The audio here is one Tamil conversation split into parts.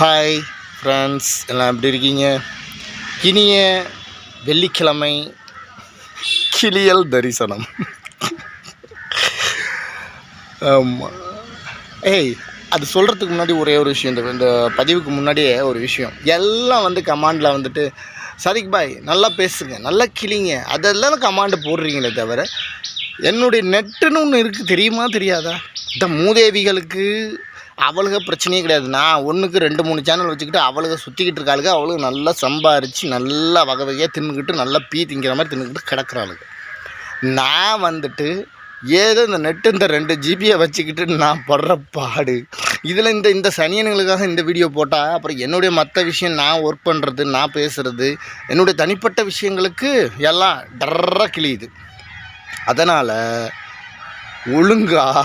ஹாய் ஃப்ரெண்ட்ஸ் எல்லாம் எப்படி இருக்கீங்க? இனிய வெள்ளிக்கிழமை கிளியல் தரிசனம். ஆமாம் ஏய் அது சொல்கிறதுக்கு முன்னாடி ஒரே ஒரு விஷயம். இந்த இந்த பதிவுக்கு முன்னாடியே ஒரு விஷயம். எல்லாம் வந்து கமாண்டில் வந்துட்டு சதிக் பாய் நல்லா பேசுங்க. நல்லா கிளிங்க. அதெல்லாம் கமாண்டு போடுறீங்களே தவிர என்னுடைய நெட்டுன்னு ஒன்று இருக்குது தெரியுமா? தெரியாதா? இந்த மூதேவிகளுக்கு அவளுக பிரச்சனையே கிடையாது. நான் ஒன்றுக்கு ரெண்டு மூணு சேனல் வச்சுக்கிட்டு அவளுக சுற்றிக்கிட்டு இருக்காளுங்க அவளுக்கு நல்லா சம்பாரித்து நல்லா வகை வகையாக தின்னுக்கிட்டு நல்லா பீ திங்கிற மாதிரி தின்னுக்கிட்டு கிடக்குறாளுங்க நான் வந்துட்டு ஏதோ இந்த நெட்டு இந்த ரெண்டு ஜிபியை வச்சுக்கிட்டு நான் படுற பாடு. இதில் இந்த இந்த சனியனுங்களுக்காக இந்த வீடியோ போட்டால் அப்புறம் என்னுடைய மற்ற விஷயம் நான் ஒர்க் பண்ணுறது நான் பேசுகிறது என்னுடைய தனிப்பட்ட விஷயங்களுக்கு எல்லாம் டர்ராக கிழியுது. அதனால் ஒழுங்காக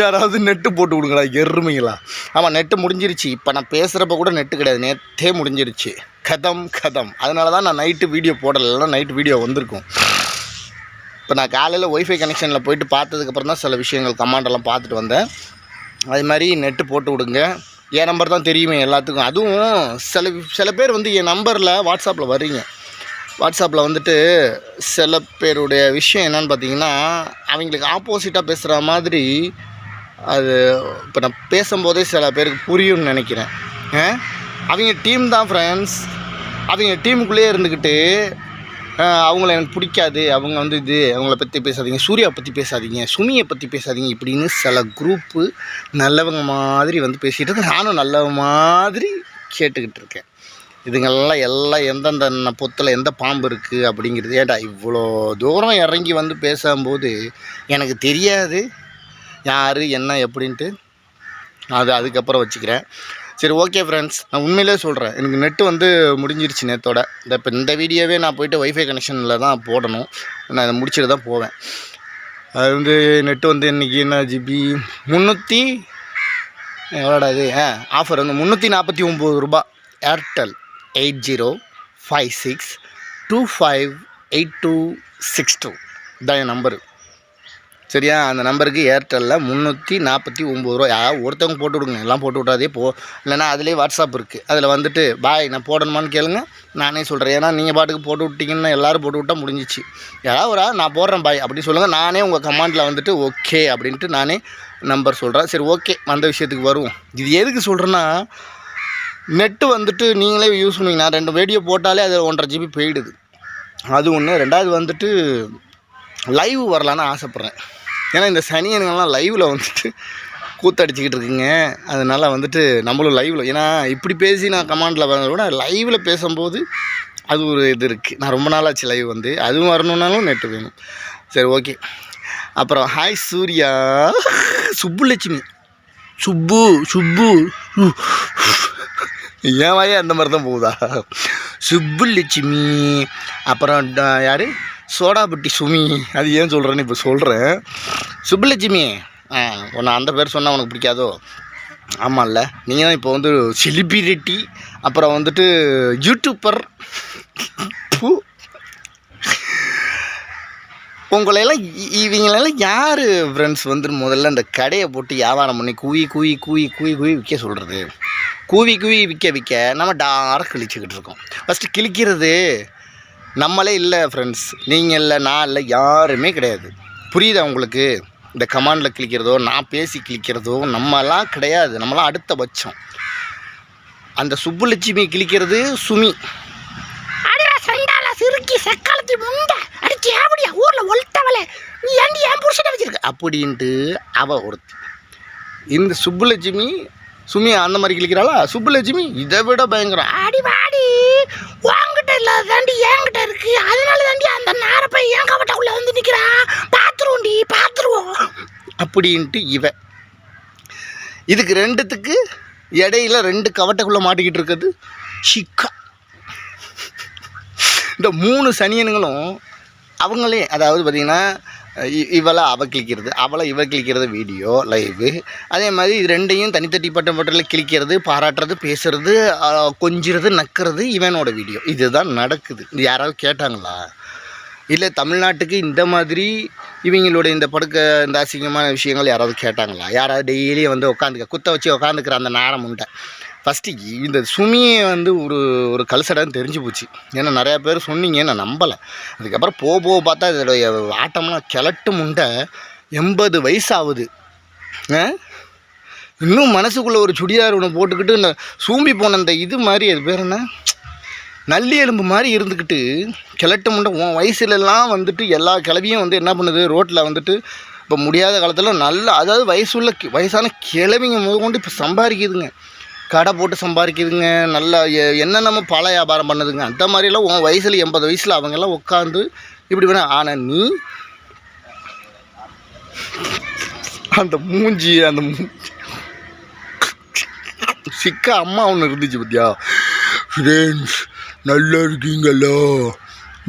யாராவது நெட்டு போட்டு விடுங்களா எருமைங்களா ஆமாம் நெட்டு முடிஞ்சிருச்சு. இப்போ நான் பேசுகிறப்ப கூட நெட்டு கிடையாது. நேற்றே முடிஞ்சிருச்சு. கதம் கதம். அதனால தான் நான் நைட்டு வீடியோ போடலைன்னா நைட்டு வீடியோ வந்திருக்கும். இப்போ நான் காலையில் ஒய்ஃபை கனெக்ஷனில் போயிட்டு பார்த்ததுக்கப்புறம் தான் சில விஷயங்கள் கமாண்டெல்லாம் பார்த்துட்டு வந்தேன். அது மாதிரி நெட்டு போட்டு விடுங்க என் நம்பர் தான் தெரியுமே எல்லாத்துக்கும். அதுவும் சில சில பேர் வந்து என் நம்பரில் வாட்ஸ்அப்பில் வர்றீங்க. வாட்ஸ்அப்பில் வந்துட்டு சில பேருடைய விஷயம் என்னன்னு பார்த்தீங்கன்னா அவங்களுக்கு ஆப்போசிட்டாக பேசுகிற மாதிரி அது இப்போ நான் பேசும்போதே சில பேருக்கு புரியும்னு நினைக்கிறேன். அவங்க டீம் தான் ஃப்ரெண்ட்ஸ் அவங்க டீமுக்குள்ளேயே இருந்துக்கிட்டு அவங்கள எனக்கு பிடிக்காது. அவங்க வந்து இது அவங்கள பற்றி பேசாதீங்க சூர்யா பற்றி பேசாதீங்க சுமியை பற்றி பேசாதீங்க இப்படின்னு சில குரூப்பு நல்லவங்க மாதிரி வந்து பேசிகிட்டு இருக்கேன் நானும் நல்லவங்க மாதிரி கேட்டுக்கிட்டு இருக்கேன். இதுங்கெல்லாம் எல்லாம் எந்தெந்த பொத்தில் எந்த பாம்பு இருக்குது அப்படிங்கிறது ஏன்டா இவ்வளோ தூரம் இறங்கி வந்து பேசும்போது எனக்கு தெரியாது. யார் என்ன எப்படின்ட்டு அது அதுக்கப்புறம் வச்சுக்கிறேன். சரி ஓகே ஃப்ரெண்ட்ஸ் நான் உண்மையிலே சொல்கிறேன் எனக்கு நெட்டு வந்து முடிஞ்சிருச்சு நேத்தோட. இந்த இப்போ இந்த வீடியோவே நான் போயிட்டு ஒய்ஃபை கனெக்ஷனில் தான் போடணும். நான் இதை முடிச்சுட்டு தான் போவேன். அது வந்து நெட்டு வந்து இன்றைக்கி என்ன ஜிபி முந்நூற்றி எவ்வளோடா இது? ஆஃபர் வந்து முந்நூற்றி நாற்பத்தி ஒம்பது ரூபா Airtel eight zero five six two five eight two six two. இதான் என் நம்பரு. சரியா? அந்த நம்பருக்கு ஏர்டெல்லில் முந்நூற்றி நாற்பத்தி ஒம்பது ரூபா யாராவது ஒருத்தவங்க போட்டு விடுங்க. எல்லாம் போட்டு விட்டாதே போ. இல்லைன்னா அதுலேயே வாட்ஸ்அப் இருக்குது அதில் வந்துட்டு பாய் நான் போடணுமான்னு கேளுங்க. நானே சொல்கிறேன் ஏன்னா நீங்கள் பாட்டுக்கு போட்டு விட்டிங்கன்னா எல்லோரும் போட்டு விட்டா முடிஞ்சிச்சு. யாராவது ஒரு நான் போடுறேன் பாய் அப்படி சொல்லுங்கள் நானே உங்கள் கமாண்டில் வந்துட்டு ஓகே அப்படின்ட்டு நானே நம்பர் சொல்கிறேன் சரி ஓகே. வந்த விஷயத்துக்கு வருவோம். இது எதுக்கு சொல்கிறேன்னா நெட்டு வந்துட்டு நீங்களே யூஸ் பண்ணுவீங்க. ரெண்டு வீடியோ போட்டாலே அது ஒன்றரை ஜிபி போயிடுது. அது ஒன்று ரெண்டாவது வந்துட்டு லைவ் வரலான்னு ஆசைப்பட்றேன். ஏன்னா இந்த சனியனுங்கெல்லாம் லைவில் வந்துட்டு கூத்தடிச்சிக்கிட்டு இருக்குங்க. அதனால் வந்துட்டு நம்மளும் லைவில் ஏன்னா இப்படி பேசி நான் கமாண்டில் வரதை விட லைவில் பேசும்போது அது ஒரு இது இருக்குது நான் ரொம்ப நாளாச்சு லைவ் வந்து. அதுவும் வரணுன்னாலும் நெட்டு வேணும். சரி ஓகே அப்புறம் ஹாய் சூர்யா. சுப்புலட்சுமி. சுப்பு சுப்பு. ஏன் வாயே அந்த மாதிரி தான் போகுதா? சுப்புலட்சுமி. அப்புறம் யார்? யாரு சுமி. அது ஏன் சொல்கிறேன்னு இப்போ சொல்கிறேன் சுப்புலட்சுமி. ஆ உன்னை அந்த பேர் சொன்னால் உனக்கு பிடிக்காதோ? ஆமாம்ல நீங்கள் தான் இப்போ வந்து செலிபிரிட்டி அப்புறம் வந்துட்டு யூடியூப்பர் பூ. உங்களையெல்லாம் இவங்களெல்லாம் யார் ஃப்ரெண்ட்ஸ் வந்து முதல்ல இந்த கடையை போட்டு வியாபாரம் பண்ணி கூவி கூவி கூவி கூவி கூவி விற்க சொல்கிறது கூவி கூவி விற்க விற்க நம்ம டார கிழிச்சிக்கிட்டு இருக்கோம். ஃபஸ்ட்டு கிழிக்கிறது நம்மளே இல்லை ஃப்ரெண்ட்ஸ் நீங்கள் இல்லை நான் இல்லை யாருமே கிடையாது. புரியுதா உங்களுக்கு? இந்த கமாண்டில் கிழிக்கிறதோ நான் பேசி கிழிக்கிறதோ நம்மலாம் கிடையாது. நம்மலாம் அடுத்த பட்சம். அந்த சுப்புலட்சுமி கிழிக்கிறது சுமி. சண்டால சிறுக்கி செக்காலத்தி முண்ட. அடிச்சு ஏபடியா ஊரில் ஒல்த்தவளே நீ ஏன் புருஷனை வச்சிருக்க? அப்படின்ட்டு அவ ஒருத்தி. இந்த சுப்புலட்சுமி சுமி அந்த மாதிரி கிளிக்கிறாளா சுப்புலட்சுமி இதை விட பயங்கரம். ஆடி வாடி உங்ககிட்ட இல்லாத தாண்டி என்கிட்ட இருக்கு. அதனால தாண்டி அந்த நாரப்பை என் கவட்டக்குள்ள வந்து நிற்கிறா பார்த்துருவோண்டி பார்த்துருவோம் அப்படின்ட்டு இவ. இதுக்கு ரெண்டுத்துக்கு இடையில ரெண்டு கவட்டைக்குள்ளே மாட்டிக்கிட்டு இருக்கிறது ஷிக்கா இந்த மூணு சனியனுங்களும் அவங்களே அதாவது பார்த்திங்கன்னா இவளை அவ கிழிக்கிறது அவளை இவ கிழிக்கிறது வீடியோ லைவு. அதே மாதிரி இது ரெண்டையும் தனித்தட்டி பட்ட பட்டத்தில் கிழிக்கிறது பாராட்டுறது பேசுறது கொஞ்சிறது நக்கிறது இவனோட வீடியோ. இதுதான் நடக்குது. இது யாராவது கேட்டாங்களா? இல்லை தமிழ்நாட்டுக்கு இந்த மாதிரி இவங்களோட இந்த படுக்க இந்த அசிங்கமான விஷயங்கள் யாராவது கேட்டாங்களா? யாராவது டெய்லியும் வந்து உட்காந்துக்க குத்த வச்சு உட்காந்துக்கிற அந்த நேரம் உண்டை ஃபஸ்ட்டு இந்த சுமியை வந்து ஒரு ஒரு கல்சடான்னு தெரிஞ்சு போச்சு. ஏன்னா நிறையா பேர் சொன்னீங்க நான் நம்பலை. அதுக்கப்புறம் போக போக பார்த்தா இதோடைய ஆட்டம்லாம் கிழட்டு முண்டை எண்பது வயசு ஆகுது இன்னும் மனசுக்குள்ளே ஒரு சுடிதார் ஒன்று போட்டுக்கிட்டு இந்த சூம்பி போன அந்த இது மாதிரி அது பேர் என்ன? நல்லி எலும்பு மாதிரி இருந்துக்கிட்டு கிழட்டு முண்டை உன் வயசுலலாம் வந்துட்டு எல்லா கிளவியும் வந்து என்ன பண்ணுது? ரோட்டில் வந்துட்டு இப்போ முடியாத காலத்தில் நல்ல அதாவது வயசுள்ள கி- வயசான கிழவிங்க முதற்கொண்டு இப்போ சம்பாதிக்குதுங்க. கடை போட்டு சம்பாதிக்குதுங்க நல்லா என்னென்னமோ பல வியாபாரம் பண்ணுதுங்க. அந்த மாதிரிலாம் உன் வயசில் எண்பது வயசில் அவங்கெல்லாம் உட்காந்து இப்படி வேணா ஆனால் நீ அந்த மூஞ்சி அந்த மூஞ்சி சிக்க அம்மா ஒன்று இருந்துச்சு பத்தியா? ஃப்ரெண்ட்ஸ் நல்லா இருக்கீங்களா?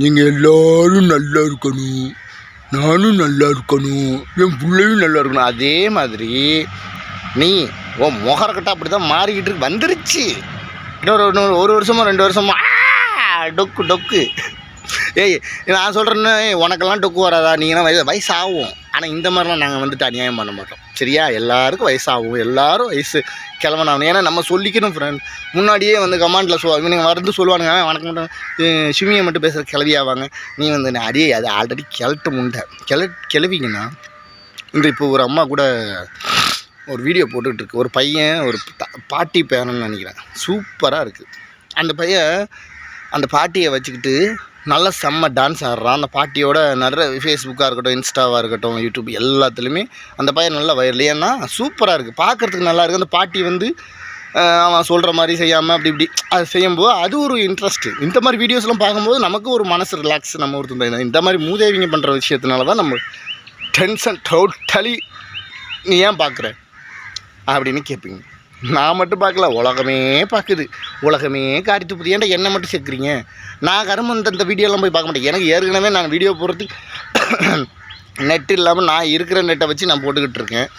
நீங்கள் எல்லாரும் நல்லா இருக்கணும். நானும் நல்லா இருக்கணும். என் பிள்ளையும் நல்லா இருக்கணும். அதே மாதிரி நீ ஓ முகரக்கட்டை அப்படி தான் மாறிக்கிட்டு இருக்கு. வந்துருச்சு. இன்னொரு இன்னொரு ஒரு வருஷமோ ரெண்டு வருஷமோ டொக்கு டொக்கு. ஏய் நான் சொல்கிறேன்னு உனக்கெல்லாம் டொக்கு வராதா? நீங்களாம் வயசு வயசாகும். ஆனால் இந்த மாதிரிலாம் நாங்கள் வந்துட்டு அநியாயம் பண்ண மாட்டோம். சரியா? எல்லாருக்கும் வயசாகும். எல்லாரும் வயசு கிளம்பணும் ஏன்னா நம்ம சொல்லிக்கணும் ஃப்ரெண்ட் முன்னாடியே வந்து கமாண்டில் சொல்லுவாங்க நீங்கள் வந்து சொல்லுவானுங்க. வணக்கம் மட்டும் சிமியை மட்டும் பேசுகிற கிளவியாவாங்க நீ வந்து அடியே அது ஆல்ரெடி கிளட்டு முண்டை. கிள கிளவிங்கன்னா இந்த இப்போ ஒரு அம்மா கூட ஒரு வீடியோ போட்டுக்கிட்டு இருக்கு. ஒரு பையன் ஒரு த- பாட்டி பேரன்னு நினைக்கிறேன். சூப்பராக இருக்குது அந்த பையன் அந்த பாட்டியை வச்சுக்கிட்டு நல்ல செம்ம டான்ஸ் ஆடுறான். அந்த பாட்டியோட நிறைய ஃபேஸ்புக்காக இருக்கட்டும் இன்ஸ்டாவாக இருக்கட்டும் யூடியூப் எல்லாத்துலேயுமே அந்த பையன் நல்லா வைரல் ஏன்னா சூப்பராக இருக்குது பார்க்குறதுக்கு நல்லா இருக்குது அந்த பாட்டி வந்து அவன் சொல்கிற மாதிரி செய்யாமல் அப்படி இப்படி அது செய்யும்போது அது ஒரு இன்ட்ரெஸ்ட்டு இந்த மாதிரி வீடியோஸ்லாம் பார்க்கும்போது நமக்கு ஒரு மனசு ரிலாக்ஸ் நம்ம ஒருத்தர் இந்த மாதிரி மூதேவிங்க பண்ணுற விஷயத்தினால தான் நம்ம டென்ஷன் டோட்டலி நீ ஏன் பார்க்குற அப்படின்னு கேட்பீங்க. நான் மட்டும் பார்க்கல உலகமே பார்க்குது. உலகமே காரி துப்புது ஏன்டா என்ன மட்டும் சேர்க்குறீங்க? நான் கரும்பு இந்த இந்த வீடியோலாம் போய் பார்க்க மாட்டேன். எனக்கு ஏற்கனவே நான் வீடியோ போடுறதுக்கு நெட் இல்லாமல் நான் இருக்கிற நெட்டை வச்சு நான் போட்டுக்கிட்டு இருக்கேன்.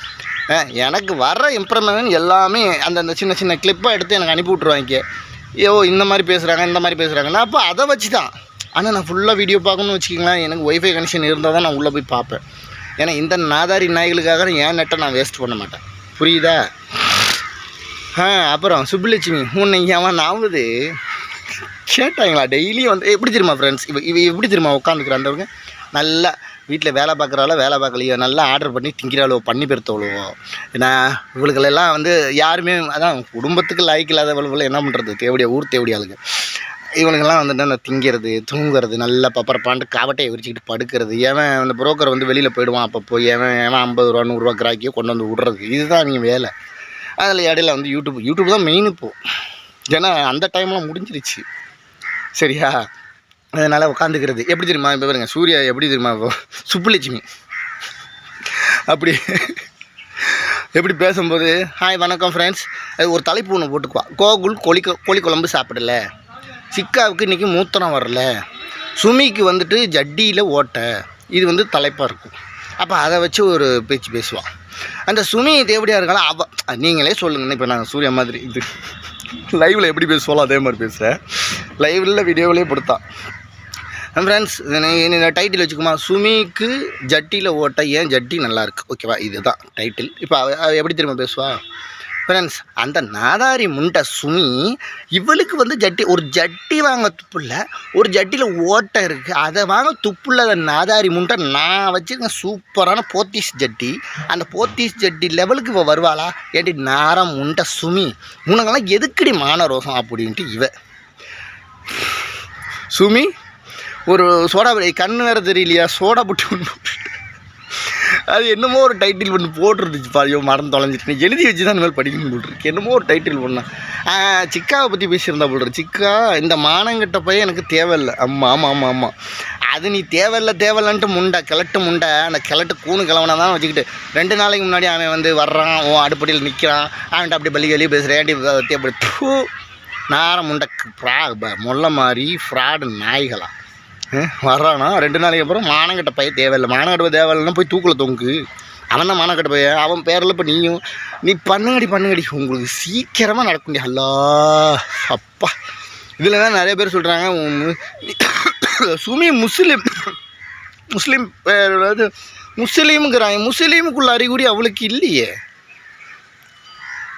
எனக்கு வர இம்ப்ரூவ்மெண்ட் எல்லாமே அந்தந்த சின்ன சின்ன கிளிப்பாக எடுத்து எனக்கு அனுப்பி விட்ருவாங்க ஐயோ இந்த மாதிரி பேசுகிறாங்க இந்த மாதிரி பேசுகிறாங்க நான் அப்போ அதை வச்சு தான் ஆனால் நான் ஃபுல்லாக வீடியோ பார்க்கணும்னு வச்சுக்கிங்களேன். எனக்கு ஒய்ஃபை கனெக்ஷன் இருந்தால் தான் நான் உள்ளே போய் பார்ப்பேன். ஏன்னா இந்த நாதாரி நாய்களுக்காக என் நெட்டை நான் வேஸ்ட் பண்ண மாட்டேன். புரியுதா? ஆ அப்புறம் சுப்புலட்சுமி உன்னை அவன் நாவுது கேட்டாங்களா டெய்லியும் வந்து எப்படி தெரியுமா ஃப்ரெண்ட்ஸ் இப்போ இவ எப்படி தெரியுமா உட்காந்துக்கிறாண்டவங்க நல்லா வீட்டில் வேலை பார்க்குறாலோ வேலை பார்க்கலையோ நல்லா ஆர்டர் பண்ணி திங்கிறாளோ பண்ணி பெருத்தவளோ ஏன்னா இவளுக்கெல்லாம் வந்து யாருமே அதான் குடும்பத்துக்கு லாய்க்கு இல்லாதவளவில் என்ன பண்ணுறது தேவடியா ஊர் தேவடியா ஆளுங்க இவனுங்கெல்லாம் வந்துட்டு அந்த திங்கிறது தூங்குறது நல்லா பப்பரப்பாண்டு காவட்டையை விரிச்சிக்கிட்டு படுக்கிறது. ஏவன் அந்த புரோக்கர் வந்து வெளியில் போயிடுவான் அப்போ போய் ஏவன் ஏவன் ஐம்பது ரூபா நூறுரூவா கிராக்கியோ கொண்டு வந்து விட்றது. இதுதான் நீங்கள் வேலை. அதில் இடையில வந்து யூடியூப் யூடியூப் தான் மெயின் இப்போ. ஏன்னா அந்த டைம்லாம் முடிஞ்சிருச்சு. சரியா? அதனால் உட்காந்துக்கிறது எப்படி தெரியுமா? இப்போ பாருங்க சூர்யா எப்படி தெரியுமா? இப்போ சுப்புலட்சுமி. அப்படி எப்படி பேசும்போது ஹாய் வணக்கம் ஃப்ரெண்ட்ஸ் அது ஒரு தலைப்பு ஒன்று போட்டுக்குவா. கோகுல் கோழி கோழி குழம்பு சாப்பிடல. சிக்காவுக்கு இன்றைக்கி மூத்தனம் வரல. சுமிக்கு வந்துட்டு ஜட்டியில் ஓட்டை. இது வந்து தலைப்பாக இருக்கும். அப்போ அதை வச்சு ஒரு பேச்சு பேசுவான். அந்த சுமி தேவடியாக இருக்கலாம் அவ நீங்களே சொல்லுங்கன்னு இப்போ நாங்கள் சூர்யா மாதிரி இது லைவில் எப்படி பேசுவாளோ அதே மாதிரி பேசுகிறேன் லைவில் வீடியோவிலே கொடுத்தான் ஃப்ரெண்ட்ஸ் என்ன டைட்டில் வச்சுக்கோமா. சுமிக்கு ஜட்டியில் ஓட்ட ஏன் ஜட்டி நல்லாயிருக்கு ஓகேவா இதுதான் டைட்டில் இப்போ எப்படி திரும்ப பேசுவா? ஃப்ரெண்ட்ஸ் அந்த நாதாரி முண்டை சுமி இவளுக்கு வந்து ஜட்டி ஒரு ஜட்டி வாங்க துப்பு இல்லை ஒரு ஜட்டியில் ஓட்டை இருக்குது அதை வாங்க துப்புள்ள அந்த நாதாரி முண்டை. நான் வச்சுருக்கேன் சூப்பரான போத்தீஸ் ஜட்டி. அந்த போத்தீஸ் ஜட்டி லெவலுக்கு இவள் வருவாளா? ஏடி நாரம் முண்டை சுமி. உனக்கெல்லாம் எதுக்கடி மான ரோசம் அப்படின்ட்டு இவ. சுமி ஒரு சோடா கண்ணு வேறு தெரியலையா? சோடா புட்டி ஒன்று அது என்னமோ ஒரு டைட்டில் ஒன்று போட்டுருந்துச்சு பாரியோ மரம் தொலைஞ்சிட்டு நீ எழுதி வச்சு தான் இந்த மாதிரி படிக்கணும் போட்டுருக்கு என்னமோ ஒரு டைட்டில் பண்ணேன் சிக்காவை பற்றி பேசியிருந்தா போடுற சிக்கா இந்த மானங்கிட்ட போய் எனக்கு தேவையில்லை. ஆமாம் ஆமாம் ஆமாம் ஆமாம் அது நீ தேவையில்லை தேவையில்லன்ட்டு முண்டை கிழட்டு முண்டை அந்த கிழட்டு கூணு கிழவனை தான் வச்சுக்கிட்டு ரெண்டு நாளைக்கு முன்னாடி அவன் வந்து வர்றான் ஓ அடுப்படியில் நிற்கிறான் அவன்கிட்ட அப்படி பள்ளி வெளியே பேசுகிறேன் ஏன்டி அப்படி நார முண்டை ஃப்ரா முல்லை மாதிரி ஃப்ராடு நாய்களா. வர்றானா? ரெண்டு நாளைக்கு அப்புறம் மானங்கட்ட பையன் தேவையில்லை. மானங்கட்ட பைய தேவையில்லைன்னா போய் தூக்கில் தொங்கு. அவன் தான் மானங்கட்ட பையன் அவன் பேரில் இப்போ நீயும். நீ பண்ணுங்கடி பண்ணுங்கடி. உங்களுக்கு சீக்கிரமாக நடக்கும் அல்லா அப்பா. இதில் தான் நிறைய பேர் சொல்கிறாங்க சுமி முஸ்லீம் முஸ்லீம் பேர் அதாவது முஸ்லீமுங்கிறாங்க முஸ்லீமுக்குள்ள அறிகுறி அவளுக்கு இல்லையே.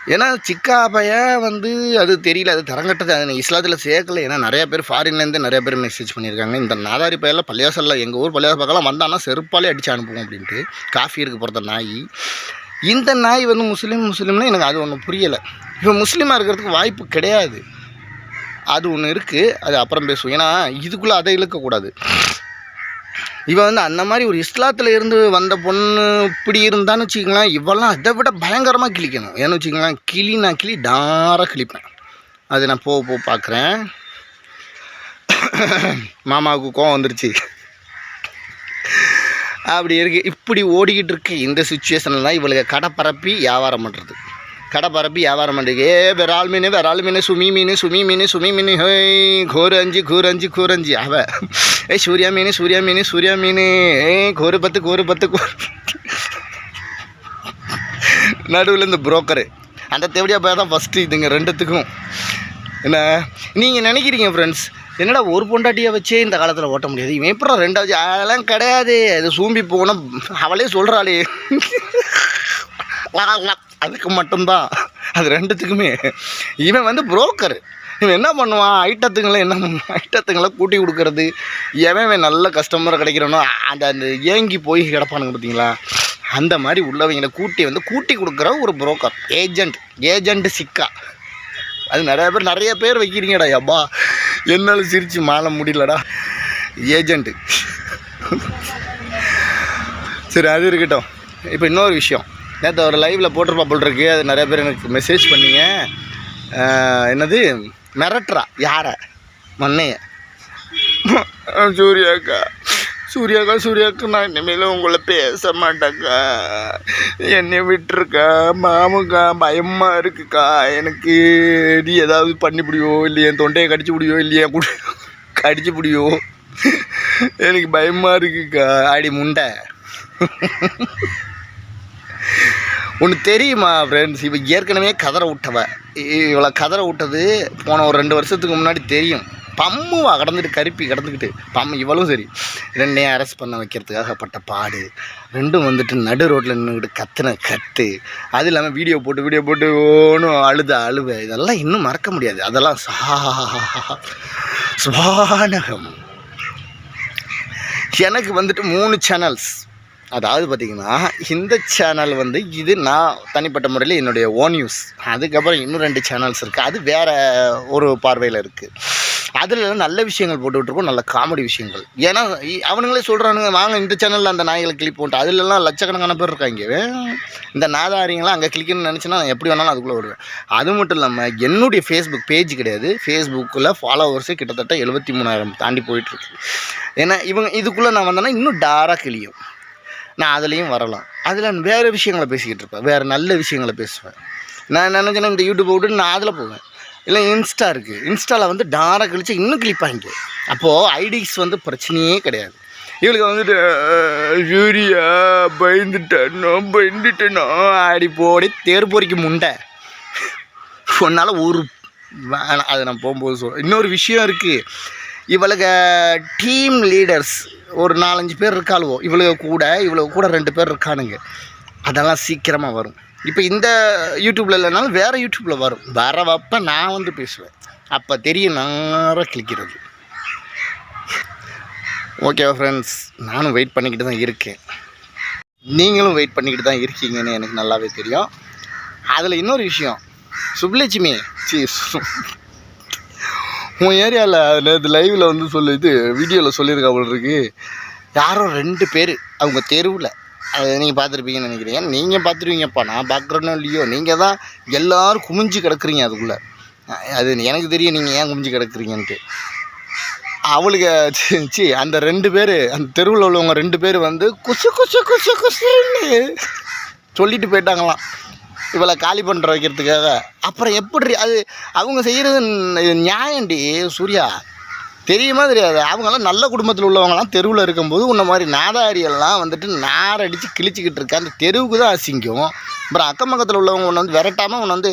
ஏன்னா சிக்கா பையன் வந்து அது தெரியல அது தரங்கட்டது அது இஸ்லாத்தில் சேர்க்கல. ஏன்னா நிறைய பேர் ஃபாரின்லேருந்து நிறைய பேர் மெசேஜ் பண்ணியிருக்காங்க. இந்த நாதாரி பையெல்லாம் பள்ளியாசலில் எங்கள் ஊர் பள்ளியாசல் பக்கம்லாம் வந்தான்னா செருப்பாலே அடிச்சு அனுப்புவோம் அப்படின்ட்டு. காஃபி இருக்க போகிறத நாய். இந்த நாய் வந்து முஸ்லீம் முஸ்லீம்னா எனக்கு அது ஒன்றும் புரியலை. இப்போ முஸ்லீமாக இருக்கிறதுக்கு வாய்ப்பு கிடையாது. அது ஒன்று இருக்குது அது அப்புறம் பேசுவோம். ஏன்னா இதுக்குள்ளே அதை இழுக்கக்கூடாது. இவன் வந்து அந்த மாதிரி ஒரு இஸ்லாத்தில் இருந்து வந்த பொண்ணு இப்படி இருந்தான்னு வச்சுக்கோங்களேன் இவெல்லாம் அதை விட பயங்கரமாக கிழிக்கணும். ஏன்னு வச்சுக்கோங்களேன் கிளி நான் கிளி டாராக கிழிப்பேன். அது நான் போக போக பார்க்குறேன் மாமாவுக்கு கோவம் வந்துருச்சு. அப்படி இருக்கு. இப்படி ஓடிக்கிட்டு இருக்கு. இந்த சுச்சுவேஷன்லாம் இவளுக்கு கடை பரப்பி வியாபாரம் பண்ணுறது கடை பரப்பி வியாபாரம் பண்ணுறீங்க ஏ விரால் மீன் விரால் மீன் சுமி மீன் சுமி மீன் சுமி மீன் ஹோய் கோரு அஞ்சு கோரு அஞ்சு அஞ்சு அவ ஏய் சூர்யா மீன் சூர்யா மீன் சூர்யா மீன். ஏய் கோரு பத்து கோரு பத்து கோரு நடுவில் இந்த புரோக்கரு அந்த தேவடியாக போய் தான் ஃபஸ்ட்டு இதுங்க ரெண்டுத்துக்கும். என்ன? நீங்கள் நினைக்கிறீங்க ஃப்ரெண்ட்ஸ் என்னடா ஒரு பொண்டாட்டியை வச்சே இந்த காலத்தில் ஓட்ட முடியாது? இவன் எப்பறம் ரெண்டாவது? அதெல்லாம் கிடையாது. அது சூம்பி போனால் அவளே சொல்கிறாளே அதுக்கு மட்டும்தான். அது ரெண்டுத்துக்குமே. இவன் வந்து புரோக்கர் இவன் என்ன பண்ணுவான்? ஐட்டத்துங்களை என்ன பண்ணுவான்? ஐட்டத்துங்களை கூட்டி கொடுக்கறது. எவன் இவன் நல்ல கஸ்டமரை கிடைக்கிறனோ அந்த அந்த ஏங்கி போய் கிடப்பானுங்க பார்த்தீங்களா? அந்த மாதிரி உள்ளவங்களை கூட்டி வந்து கூட்டி கொடுக்குற ஒரு புரோக்கர் ஏஜெண்ட் ஏஜெண்ட் சிக்கா. அது நிறைய பேர் நிறைய பேர் வைக்கிறீங்கடா அப்பா என்னால் சிரித்து மாலை முடியலடா. ஏஜெண்ட்டு சரி அது இருக்கட்டும். இப்போ இன்னொரு விஷயம். நேற்று ஒரு லைவில் போட்டிருப்பா போல் இருக்கு அது நிறைய பேர் எனக்கு மெசேஜ் பண்ணிங்க. என்னது? மிரட்டுறா. யாரை? மண்ணைய. சூர்யாக்கா. சூர்யாக்கா சூர்யாக்கா நான் இனிமேல் உங்களை பேச மாட்டேக்கா. என்னை விட்டுருக்கா? மாமுக்கா பயமாக இருக்குக்கா. எனக்கு நீ ஏதாவது பண்ணிப்பிடியோ இல்லை என் தொண்டையை கடிச்சு பிடியோ இல்லையா? குடி கடிச்சு பிடியோ. எனக்கு பயமாக இருக்குக்கா. அடி முண்டை. ஒன்று தெரியுமா ஃப்ரெண்ட்ஸ் இப்போ ஏற்கனவே கதற விட்டவ. இவ்வளோ கதற விட்டது போன ஒரு ரெண்டு வருஷத்துக்கு முன்னாடி தெரியும். பம்முவா கடந்துட்டு கருப்பி கடந்துக்கிட்டு. பம் இவளும் சரி. ரெண்டையும் அரெஸ்ட் பண்ண வைக்கிறதுக்காக பட்ட பாடு. ரெண்டும் வந்துட்டு நடு ரோட்டில் நின்றுக்கிட்டு கத்துன கத்து. அது இல்லாமல் வீடியோ போட்டு வீடியோ போட்டு ஒன்றும் அழுத அழுவ. இதெல்லாம் இன்னும் மறக்க முடியாது. அதெல்லாம் சுவானகம் எனக்கு வந்துட்டு மூணு சேனல்ஸ் அதாவது பார்த்திங்கன்னா இந்த சேனல் வந்து இது நான் தனிப்பட்ட முறையில் என்னுடைய ஓன் யூஸ் அதுக்கப்புறம் இன்னும் ரெண்டு சேனல்ஸ் இருக்குது அது வேறு ஒரு பார்வையில் இருக்குது அதில் நல்ல விஷயங்கள் போட்டுக்கிட்டுருக்கோம் நல்ல காமெடி விஷயங்கள். ஏன்னா அவனுங்களே சொல்கிறானுங்க வாங்க இந்த சேனலில் அந்த நாய்களை கிளிப் போட்டு. அதுலலாம் லட்சக்கணக்கான பேர் இருக்காங்க. இந்த நாதாரிங்களாம் அங்கே கிளிக்கணும்னு நினச்சினா நான் எப்படி வேணாலும் அதுக்குள்ளே வருவேன். அது மட்டும் இல்லாமல் என்னுடைய ஃபேஸ்புக் பேஜ் கிடையாது. ஃபேஸ்புக்கில் ஃபாலோவர்ஸே கிட்டத்தட்ட எழுபத்தி மூணாயிரம் தாண்டி போயிட்டுருக்கு ஏன்னா இவங்க இதுக்குள்ளே நான் வந்தேன்னா இன்னும் டாராக கிளியும் நான் அதுலேயும் வரலாம். அதில் வேறு விஷயங்களை பேசிக்கிட்டு இருப்பேன். வேறு நல்ல விஷயங்களை பேசுவேன். நான் நினைக்கிறேன் இந்த யூடியூப் விட்டு நான் அதில் போவேன். இல்லை இன்ஸ்டா இருக்குது இன்ஸ்டாவில் வந்து டாராக கழிச்சு இன்னும் கிளிப்பாங்க அப்போது ஐடிஸ் வந்து பிரச்சனையே கிடையாது. இவளுக்கு வந்துட்டு யூரியா சூரியா பயந்துட்டனோ பயந்துட்டனோ அடி போடி தேர் பொறிக்கு முண்டை. உன்னால் ஒரு வேணாம் அதை நான் போகும்போது சொல் இன்னொரு விஷயம் இருக்குது இவளுக்கு டீம் லீடர்ஸ் ஒரு நாலஞ்சு பேர் இருக்காளுவோ இவளுக்கு கூட இவளுக்கு கூட ரெண்டு பேர் இருக்கானுங்க. அதெல்லாம் சீக்கிரமாக வரும். இப்போ இந்த யூடியூப்பில் இல்லைனாலும் வேறு யூடியூப்பில் வரும். வரவப்போ நான் வந்து பேசுவேன். அப்போ தெரியும் நேராக கிளிக்கிறது ஓகேவா ஃப்ரெண்ட்ஸ் நானும் வெயிட் பண்ணிக்கிட்டு தான் இருக்கேன். நீங்களும் வெயிட் பண்ணிக்கிட்டு தான் இருக்கீங்கன்னு எனக்கு நல்லாவே தெரியும். அதில் இன்னொரு விஷயம். சுப்லட்சுமி. சீ உன் ஏரியாவில் நேற்று லைவில் வந்து சொல்லு இது வீடியோவில் சொல்லியிருக்கா போல இருக்கு. யாரோ ரெண்டு பேர் அவங்க தெருவில். அது நீங்கள் பார்த்துருப்பீங்கன்னு நினைக்கிறீங்க நீங்கள் பார்த்துருவீங்கப்பா நான் பார்க்குறேனோ இல்லையோ நீங்கள் தான் எல்லோரும் குமிஞ்சு கிடக்குறீங்க அதுக்குள்ளே. அது எனக்கு தெரியும் நீங்கள் ஏன் குமிஞ்சு கிடக்குறீங்கன்ட்டு. அவளுக்கு சி அந்த ரெண்டு பேர் அந்த தெருவில் உள்ளவங்க ரெண்டு பேர் வந்து குசு குசு குசு குசுன்னு சொல்லிட்டு போயிட்டாங்களாம். இவளை காலி பண்ணுற வைக்கிறதுக்காக. அப்புறம் எப்படி அது அவங்க செய்கிறது நியாயண்டி சூர்யா. தெரியுமா தெரியாது அவங்கெல்லாம் நல்ல குடும்பத்தில் உள்ளவங்கலாம் தெருவில் இருக்கும்போது உன்ன மாதிரி நாதாரியெல்லாம் வந்துட்டு நாரடித்து கிழிச்சிக்கிட்டு இருக்க. அந்த தெருவுக்கு தான் அசிங்கம். அப்புறம் அக்கம் பக்கத்தில் உள்ளவங்க ஒன்று வந்து விரட்டாமல் ஒன்று வந்து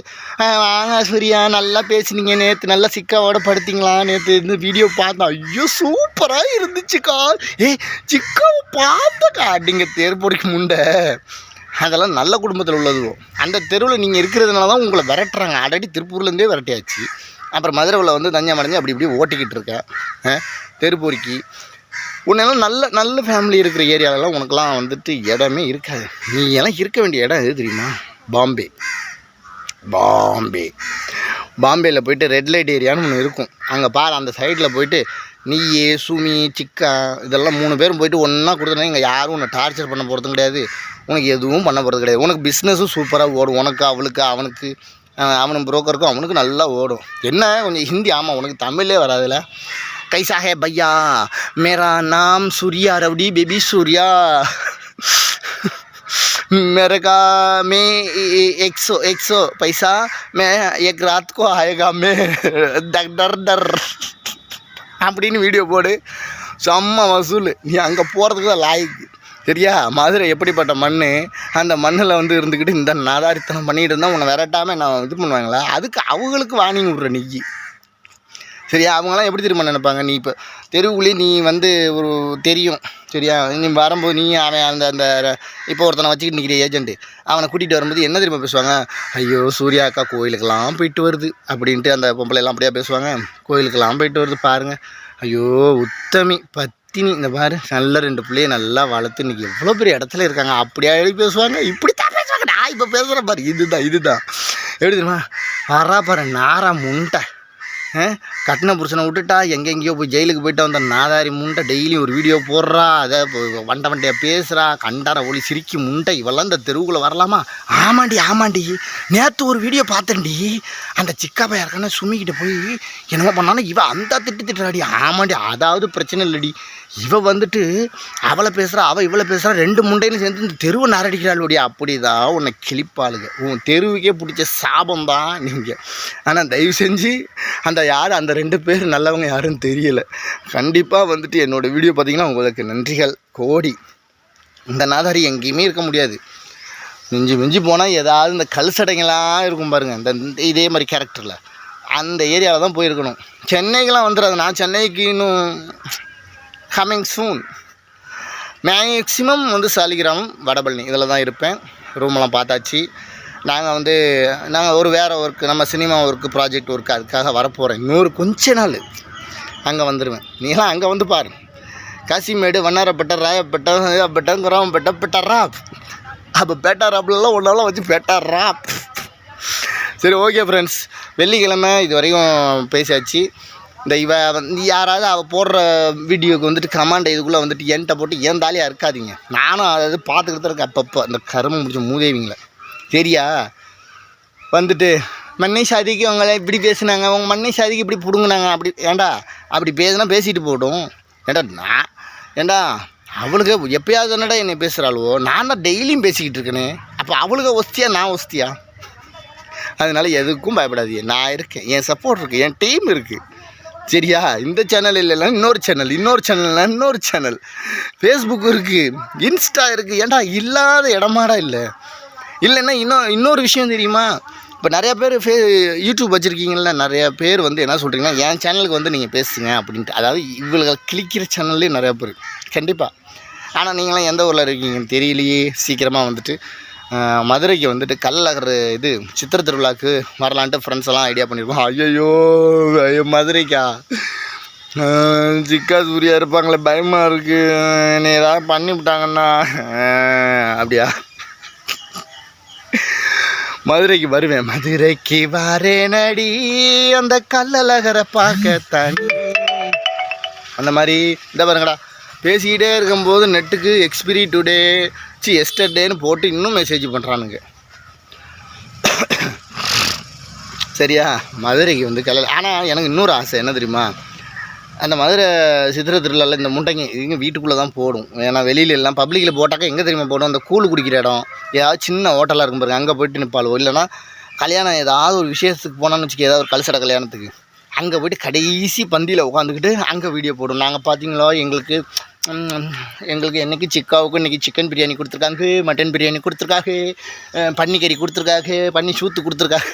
வாங்க சூர்யா நல்லா பேசுனீங்க நேற்று நல்லா சிக்காவோட படுத்திங்களா நேற்று இருந்து வீடியோ பார்த்தோம் ஐயோ சூப்பராக இருந்துச்சுக்கா. ஏய் சிக்காவை பார்த்தக்கா அப்படிங்க தேர் பொறிக்க முண்டை. அதெல்லாம் நல்ல குடும்பத்தில் உள்ளது. அந்த தெருவில் நீங்கள் இருக்கிறதுனால தான் உங்களை விரட்டுறாங்க. ஆல்ரெடி திருப்பூர்லேருந்தே விரட்டியாச்சு. அப்புறம் மதுரைவில் வந்து தஞ்சா மடைஞ்சு அப்படி இப்படி ஓட்டிக்கிட்டு இருக்கேன் தெருப்பூரிக்கு உன்னெல்லாம் நல்ல நல்ல ஃபேமிலி இருக்கிற ஏரியாலலாம் உனக்கெல்லாம் வந்துட்டு இடமே இருக்காது. நீ எல்லாம் இருக்க வேண்டிய இடம் எது தெரியுமா? பாம்பே. பாம்பே. பாம்பேயில் போயிட்டு ரெட் லைட் ஏரியான்னு ஒன்று இருக்கும். அங்கே பாரு அந்த சைடில் போயிட்டு நீயே சுமி சிக்கா இதெல்லாம் மூணு பேரும் போயிட்டு ஒன்றா கொடுத்தனா இங்கே யாரும் உன்னை டார்ச்சர் பண்ண போகிறதும் கிடையாது உனக்கு எதுவும் பண்ண போகிறது கிடையாது உனக்கு பிஸ்னஸும் சூப்பராக ஓடும் உனக்கு அவளுக்கு அவனுக்கு அஹ் அவனும் புரோக்கருக்கும் அவனுக்கு நல்லா ஓடும் என்ன கொஞ்சம் ஹிந்தி ஆமாம் உனக்கு தமிழே வராதுல்ல கைசா ஹே பையா மேரா நாம் சூர்யா ரவுடி பேபி சூர்யா मेरे का मैं एक सौ एक सौ पैसा मैं एक रात को आएगा मैं डर डर डर அப்படின்னு வீடியோ போடு. செம்ம வசூல். நீ அங்கே போகிறதுக்கு தான் லாய்க்கு. சரியா? மதுரை எப்படிப்பட்ட மண் அந்த மண்ணில் வந்து இருந்துக்கிட்டு இந்த நாதாரித்தனம் பண்ணிகிட்டு இருந்தால் உன்னை விரட்டாமல் நான் இது பண்ணுவாங்களா? அதுக்கு அவங்களுக்கு வாணிங் விட்ற நீ. சரியா? அவங்களாம் எப்படி திரும்ப நினைப்பாங்க? நீ இப்போ தெருவுக்குள்ளேயே நீ வந்து ஒரு தெரியும். சரியா? நீ வரும்போது நீ அவன் அந்த அந்த இப்போ ஒருத்தனை வச்சுக்கிட்டு நிற்கிற ஏஜென்ட்டு அவனை கூட்டிகிட்டு வரும்போது என்ன திரும்ப பேசுவாங்க? ஐயோ சூர்யா அக்கா கோயிலுக்கெல்லாம் போயிட்டு வருது அப்படின்ட்டு அந்த பொம்பளை எல்லாம் அப்படியே பேசுவாங்க? கோயிலுக்கெல்லாம் போயிட்டு வருது பாருங்கள் ஐயோ உத்தமி பத்தினி இந்த பாரு நல்ல ரெண்டு பிள்ளைய நல்லா வளர்த்து இன்னைக்கு எவ்வளோ பெரிய இடத்துல இருக்காங்க. அப்படியா எழுதி பேசுவாங்க? இப்படி தான் பேசுவாங்க. நான் இப்போ பேசுகிறேன் பாரு. இதுதான் இதுதான். எப்படி தெரியுமா? வரா பாரு நாரா முண்டை. கட்டின புருஷனை விட்டுட்டா எங்கெங்கேயோ போய் ஜெயிலுக்கு போயிட்டு வந்த நாதாரி முண்டை டெய்லியும் ஒரு வீடியோ போடுறா அதை வண்ட வண்டை வண்டையாக பேசுகிறா கண்டார ஒளி சிரிக்கி முண்டை இவெல்லாம் இந்த தெருவுக்குள்ளே வரலாமா? ஆமாண்டி ஆமாண்டி. நேற்று ஒரு வீடியோ பார்த்தேன்டி. அந்த சிக்கா யாருக்கான இருக்கானே சுமிக்கிட்ட போய் என்னமோ பண்ணாலும் இவ அந்த திட்டு திட்டுறாடி. ஆமாண்டி அதாவது பிரச்சனை இல்லைடி. இவ வந்துட்டு அவளை பேசுகிறா அவள் இவளை பேசுகிறா ரெண்டு முண்டையிலும் சேர்ந்து இந்த தெருவை நரடிக்கிறாளுடைய அப்படி தான் உன்னை கிளிப்பாளுங்க உன் தெருவுக்கே பிடிச்ச சாபம் தான் நீங்கள் ஆனால் தயவு செஞ்சு அந்த யார்? அந்த ரெண்டு பேர் நல்லவங்க யாருன்னு தெரியல. கண்டிப்பாக வந்துட்டு என்னோடய வீடியோ பார்த்தீங்கன்னா உங்களுக்கு நன்றிகள். கோடி. இந்த நாதாரி எங்கேயுமே இருக்க முடியாது. மிஞ்சி மிஞ்சி போனால் ஏதாவது இந்த கல்சடைங்களாம் இருக்கும் பாருங்கள் இந்த இந்த இதே மாதிரி கேரக்டரில். அந்த ஏரியாவில் தான் போயிருக்கணும். சென்னைக்கெலாம் வந்துடாது. நான் சென்னைக்கு இன்னும் கம்மிங் சூன் மேக்ஸிமம் வந்து சாலிகிராமம் வடபழனி. இதில் தான் இருப்பேன் ரூமெல்லாம் பார்த்தாச்சு. நாங்கள் வந்து நாங்கள் ஒரு வேறு ஒர்க்கு நம்ம சினிமா ஒர்க்கு ப்ராஜெக்ட் ஒர்க்கு அதுக்காக வரப்போகிறேன் இன்னொரு கொஞ்ச நாள். அங்கே வந்துடுவேன் நீலாம் அங்கே வந்து பாரு. காசிமேடு வண்ணாரப்பட்ட ராயப்பட்டம் ஐயாப்பட்டம் குராமப்பட்ட பெட்டராப் அப்போ பேட்டாராப்லாம் ஒன்றாலும் வச்சு பெட்டராப் சரி ஓகே ஃப்ரெண்ட்ஸ் வெள்ளிக்கிழமை இது வரைக்கும் பேசியாச்சு. இந்த இவ வந்து யாராவது அவள் போடுற வீடியோவுக்கு வந்துட்டு கமாண்டை இதுக்குள்ளே வந்துட்டு என்கிட்ட போட்டு ஏன் தாலியாக நானும் அதாவது பார்த்துக்கிட்டு தான் இருக்கேன். அப்பப்போ அந்த கருமம் முடிச்ச மூதேவிங்களை. சரியா? வந்துட்டு மண்ணை சாதிக்கு அவங்கள இப்படி பேசுனாங்க அவங்க மண்ணை சாதிக்கு இப்படி பிடுங்கினாங்க அப்படி ஏண்டா? அப்படி பேசுனா பேசிட்டு போகட்டும். ஏண்டா நான் ஏண்டா அவளுக்கு எப்பயாவது என்னடா என்னை பேசுகிறாளுவோ நான் தான் டெய்லியும் பேசிக்கிட்டு இருக்கேனே. அப்போ அவளுக்கு ஒஸ்தியா நான் ஒஸ்தியா? அதனால் எதுக்கும் பயப்படாதீங்க. நான் இருக்கேன். என் சப்போர்ட் இருக்குது என் டீம் இருக்குது சரியா? இந்த சேனல் இல்லைன்னா இன்னொரு சேனல் இன்னொரு சேனல்னா இன்னொரு சேனல் ஃபேஸ்புக் இருக்குது இன்ஸ்டா இருக்குது ஏன்டா இல்லாத இடமாடா இல்லை. இல்லைன்னா இன்னும் இன்னொரு விஷயம் தெரியுமா? இப்போ நிறையா பேர் ஃபே யூடியூப் வச்சுருக்கீங்கள நிறையா பேர் வந்து என்ன சொல்கிறீங்கன்னா என் சேனலுக்கு வந்து நீங்கள் பேசுங்க அப்படின்ட்டு. அதாவது இவ்வளோ கிளிக்கிற சேனல்லே நிறையா பேர். கண்டிப்பாக ஆனால் நீங்களாம் எந்த ஊரில் இருக்கீங்கன்னு தெரியலையே. சீக்கிரமாக வந்துட்டு மதுரைக்கு வந்துட்டு கல்லகர் இது சித்திரை திருவிழாக்கு வரலான்ட்டு ஃப்ரெண்ட்ஸ் எல்லாம் ஐடியா பண்ணியிருக்கோம் ஐயோ ஐயோ மதுரைக்கா? சிக்கா சூர்யா இருப்பாங்களே பயமாக இருக்குது என்னை ஏதாவது பண்ணிவிட்டாங்கன்னா அப்படியா? மதுரைக்கு வருவேன். மதுரைக்கு வரேனடி. அந்த கல்லழகரை பார்க்க அந்த மாதிரி இந்த பாருங்கடா. பேசிக்கிட்டே இருக்கும்போது நெட்டுக்கு எக்ஸ்பிரி டுடே சி எஸ்டர்டேன்னு போட்டு இன்னும் மெசேஜ் பண்ணுறானுங்க சரியா? மதுரைக்கு வந்து கல்ல ஆனால் எனக்கு இன்னொரு ஆசை. என்ன தெரியுமா? அந்த மதுரை சித்திரை திருவிழாவில் இந்த முட்டைங்க இவங்க வீட்டுக்குள்ளே தான் போடும். ஏன்னா வெளியில எல்லாம் பப்ளிக்கில் போட்டாக்கா எங்கே தெரியுமா போடும்? அந்த கூழ் குடிக்கிற இடம். ஏதாவது சின்ன ஹோட்டலாக இருக்கும் பாருங்க அங்கே போயிட்டு நிற்பாளோ இல்லைன்னா கல்யாணம் ஏதாவது ஒரு விசேஷத்துக்கு போனான்னு வச்சுக்க ஏதாவது ஒரு கல்சட கல்யாணத்துக்கு. அங்கே போயிட்டு கடைசி பந்தியில் உட்காந்துக்கிட்டு அங்கே வீடியோ போடும். நாங்கள் பார்த்தீங்களா எங்களுக்கு எங்களுக்கு என்னைக்கு சிக்காவுக்கு இன்றைக்கி சிக்கன் பிரியாணி கொடுத்துருக்காங்க மட்டன் பிரியாணி கொடுத்துருக்காங்க பன்னிக்கறி கொடுத்துருக்காங்க பன்னி சூத்து கொடுத்துருக்காங்க.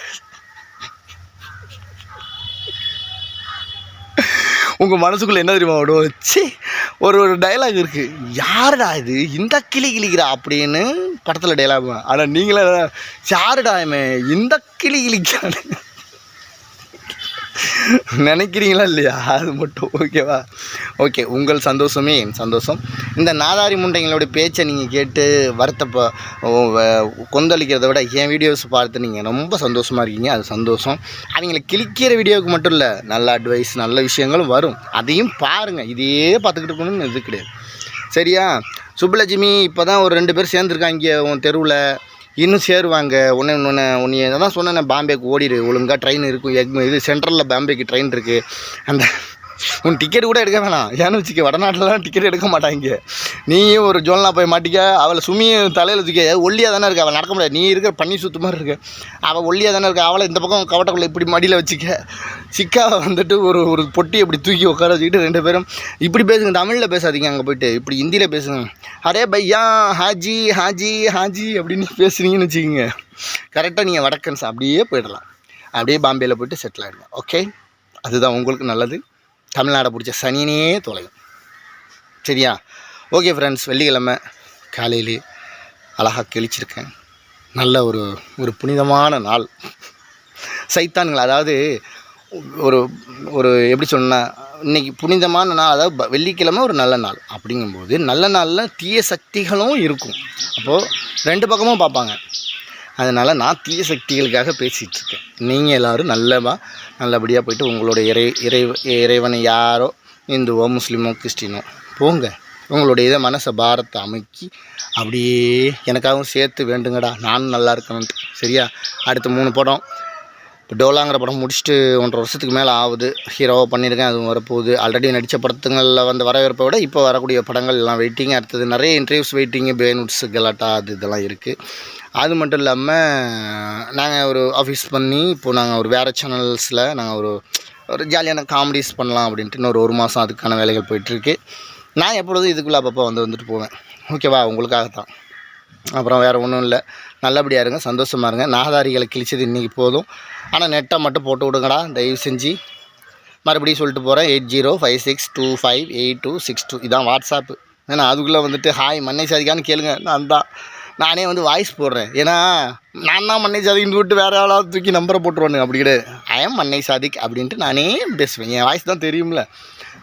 உங்கள் மனசுக்குள்ளே என்ன தெரியுமா விடும் சி ஒரு ஒரு டைலாக் இருக்குது யாருடா இது? இந்த கிளி கிளிக்கிறா? அப்படின்னு படத்தில் டைலாக் ஆனால் நீங்களே யாருடா இவன்? இந்த கிளி கிளிக்கிறான்னு நினைக்கிறீங்களா இல்லையா? அது மட்டும். ஓகேவா ஓகே உங்கள் சந்தோஷமே என் சந்தோஷம். இந்த நாதாரி முண்டைங்களோட பேச்சை நீங்கள் கேட்டு வருத்தப்ப வ- கொந்தளிக்கிறத விட என் வீடியோஸ் பார்த்து நீங்கள் ரொம்ப சந்தோஷமாக இருக்கீங்க. அது சந்தோஷம். அவங்கள கிளிக்கிற வீடியோவுக்கு மட்டும் இல்லை நல்ல அட்வைஸ் நல்ல விஷயங்களும் வரும். அதையும் பாருங்கள் இதையே பார்த்துக்கிட்டு இருக்கணும்னு இது கிடையாது. சரியா? சுப்புலட்சுமி இப்போ தான் ஒரு ரெண்டு பேர் சேர்ந்துருக்காங்க உன் தெருவில். இன்னும் சேருவாங்க. ஒன்று ஒன்று ஒன்று தான் சொன்னேன் பாம்பேக்கு ஓடிடு ஒழுங்காக ட்ரெயின் இருக்கும் எக் இது சென்ட்ரலில் பாம்பேக்கு ட்ரெயின் இருக்குது அந்த உன் டிக்கெட் கூட எடுக்க வேணாம். ஏன்னு வச்சுக்க வடநாட்டிலலாம் டிக்கெட் எடுக்க மாட்டாங்க. நீயும் ஒரு ஜோல்னா போய் மாட்டிக்க அவளை சுமியும் தலையில் வச்சுக்க ஒல்லியாக தானே இருக்க அவள் நடக்க முடியாது. நீ இருக்கிற பண்ணி சுத்து மாதிரி இருக்க. அவள் ஒல்லியாக தானே இருக்க. அவளை இந்த பக்கம் கவட்டக்குள்ளே இப்படி மடியில் வச்சுக்க. சிக்காவை வந்துட்டு ஒரு ஒரு பொட்டி இப்படி தூக்கி உட்கார வச்சுக்கிட்டு ரெண்டு பேரும் இப்படி பேசுங்க. தமிழில் பேசாதீங்க அங்கே போயிட்டு. இப்படி ஹிந்தியில் பேசுங்க. அரே பையா ஹாஜி ஹாஜி ஹாஜி அப்படின்னு பேசுனீங்கன்னு வச்சுக்கோங்க. கரெக்டாக நீங்கள் வடக்கன்ஸ் அப்படியே போயிடலாம். அப்படியே பாம்பேயில் போயிட்டு செட்டில் ஆகிடுங்க ஓகே அதுதான் உங்களுக்கு நல்லது. தமிழ்நாடை பிடிச்ச சனினே தொலையும். சரியா? ஓகே ஃப்ரெண்ட்ஸ் வெள்ளிக்கிழமை காலையிலே அழகாக கிழிச்சிருக்கேன். நல்ல ஒரு ஒரு புனிதமான நாள். சைத்தான்கள் அதாவது ஒரு ஒரு எப்படி சொன்னால் இன்னைக்கு புனிதமான நாள் அதாவது வெள்ளிக்கிழமை ஒரு நல்ல நாள் அப்படிங்கும்போது நல்ல நாளில் தீய சக்திகளும் இருக்கும். அப்போது ரெண்டு பக்கமும் பார்ப்பாங்க. அதனால் நான் தீய சக்திகளுக்காக பேசிகிட்டு இருக்கேன் நீங்கள் எல்லோரும் நல்லவா நல்லபடியாக போயிட்டு உங்களோட இறை இறை இறைவனை யாரோ இந்துவோ முஸ்லீமோ கிறிஸ்டினோ போங்க. உங்களுடைய இதை மனசை பாரத்தை அமைக்கி அப்படியே எனக்காகவும் சேர்த்து வேண்டுங்கடா. நானும் நல்லா இருக்கணும். சரியா? அடுத்த மூணு படம். இப்போ டோலாங்கிற படம் முடிச்சுட்டு ஒன்றரை வருஷத்துக்கு மேலே ஆகுது. ஹீரோவாக பண்ணியிருக்கேன் அதுவும் வரப்போகுது. ஆல்ரெடி நடித்த படத்துங்களில் வந்த வரவேற்பை விட இப்போ வரக்கூடிய படங்கள் எல்லாம் வெயிட்டிங் அடுத்தது நிறைய இன்டர்வியூஸ் வெயிட்டிங்கு பேனுட்ஸ் கலாட்டா அது இதெல்லாம் இருக்குது அது மட்டும் இல்லாமல் நாங்கள் ஒரு ஆஃபீஸ் பண்ணி இப்போது நாங்கள் ஒரு வேறு சேனல்ஸில் நாங்கள் ஒரு ஒரு ஜாலியான காமெடிஸ் பண்ணலாம் அப்படின்ட்டு இன்னொரு ஒரு மாதம் அதுக்கான வேலைகள் போயிட்டுருக்கு. நான் எப்பொழுதும் இதுக்குள்ளே அப்பப்போ வந்து வந்துட்டு போவேன். ஓகேவா உங்களுக்காகத்தான். அப்புறம் வேறு ஒன்றும் இல்லை. நல்லபடியாக இருங்க சந்தோஷமாக இருங்க. நாதாரிகளை கிழிச்சது இன்றைக்கி போதும். ஆனால் நெட்டை மட்டும் போட்டு விடுங்கடா. தயவு செஞ்சு. மறுபடியும் சொல்லிட்டு போகிறேன் eight zero five six two five eight two six two. இதான் வாட்ஸ்அப்பு. ஏன்னா அதுக்குள்ளே வந்துட்டு ஹாய் மண்ணை சாதிக்கான்னு கேளுங்க. நான் தான். நானே வந்து வாய்ஸ் போடுறேன். ஏன்னா நான் தான் மண்ணை சாதிக்கின்னு விட்டு வேறு யாராவது தூக்கி நம்பரை போட்டுருவானு அப்படி கிடையாது. ஐஎம் மண்ணை சாதிக் அப்படின்ட்டு நானே பேசுவேன். என் வாய்ஸ் தான் தெரியும்ல.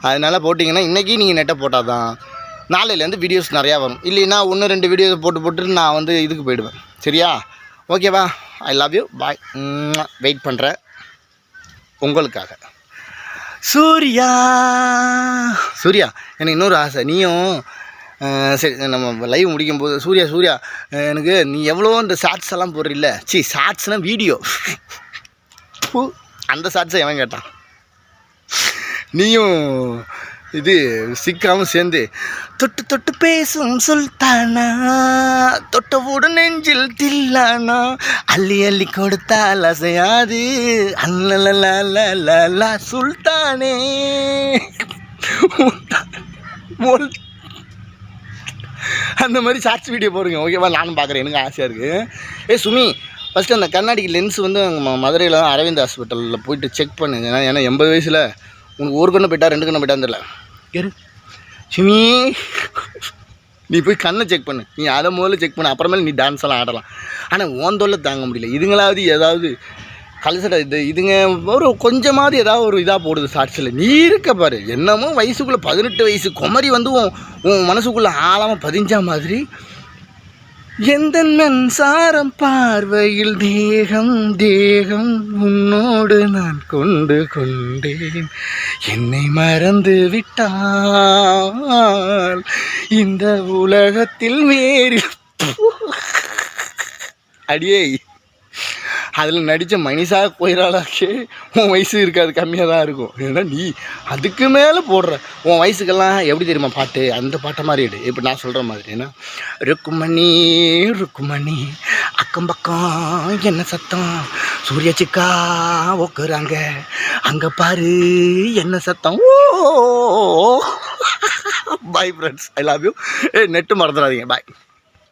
அதனால் போட்டிங்கன்னா இன்றைக்கி நீங்கள் நெட்டை போட்டால் தான் நாளையிலேருந்து வீடியோஸ் நிறையா வரும். இல்லைன்னா ஒன்று ரெண்டு வீடியோஸ் போட்டு போட்டு நான் வந்து இதுக்கு போயிடுவேன். சரியா? ஓகேவா I love you bye wait பண்ணுறேன் உங்களுக்காக. சூர்யா. சூர்யா எனக்கு இன்னொரு ஆசை. நீயும் சரி நம்ம லைவ் முடிக்கும் போது சூர்யா சூர்யா எனக்கு நீ எவ்வளோ இந்த ஷார்ட்ஸ் எல்லாம் போடுறில்ல? சி ஷார்ட்ஸ்னால் வீடியோ அந்த ஷார்ட்ஸை எவன் கேட்டான். நீயும் இது சிக்காம சேர்ந்து தொட்டு தொட்டு பேசும் சுல்தானா தொட்டவுடன் நெஞ்சில் தில்லானா அள்ளி அள்ளி கொடுத்தால் அசையாது. அல்ல சுல்தானே மொல் அந்த மாதிரி ஷார்ட்ஸ் வீடியோ போடுங்க ஓகேவா நானும் பார்க்குறேன் எனக்கு ஆசையாக இருக்குது ஏ சுமி ஃபஸ்ட்டு அந்த கண்ணாடிக்கு லென்ஸ் வந்து அங்கே மதுரையில் அரவிந்த் ஹாஸ்பிட்டலில் போயிட்டு செக் பண்ணுங்க ஏன்னா ஏன்னா எண்பது வயசில் உனக்கு ஒரு கண்ணு போயிட்டா ரெண்டு கண்ணு போயிட்டான்னு தெரியல சுமி. நீ போய் கண்ணை செக் பண்ணு. நீ அதை முதல்ல செக் பண்ணு. அப்புறமேல நீ டான்ஸ் எல்லாம் ஆடலாம். ஆனால் ஓன் தொல்லை தாங்க முடியல. இதுங்களாவது ஏதாவது கலசட இது இதுங்க ஒரு கொஞ்சமாவது ஏதாவது ஒரு இதாக போடுது ஷார்ட்ஸில் நீ இருக்க பாரு. என்னமோ வயசுக்குள்ளே பதினெட்டு வயசு. குமரி வந்து உன் உன் மனசுக்குள்ளே ஆழமாக பதிஞ்ச மாதிரி எந்த மின்சாரம் பார்வையில் தேகம் தேகம் உன்னோடு நான் கொண்டு கொண்டேன். என்னை மறந்து விட்டால் இந்த உலகத்தில் வேறு அடியே. அதில் நடித்த மனிஷா கொய்ராலாக்கே உன் வயசு இருக்காது கம்மியாக தான் இருக்கும். ஏன்னா நீ அதுக்கு மேலே போடுற. உன் வயசுக்கெல்லாம் எப்படி தெரியுமா பாட்டு? அந்த பாட்டை மாதிரி எடு. இப்போ நான் சொல்கிற மாதிரி. ஏன்னா ருக்குமணி ருக்குமணி அக்கம் பக்கம் என்ன சத்தம்? சூரிய சிக்கா ஒக்குறாங்க அங்கே பாரு என்ன சத்தம்? ஓ bye friends I love you ஏ நெட்டு மறந்துடாதீங்க. பாய்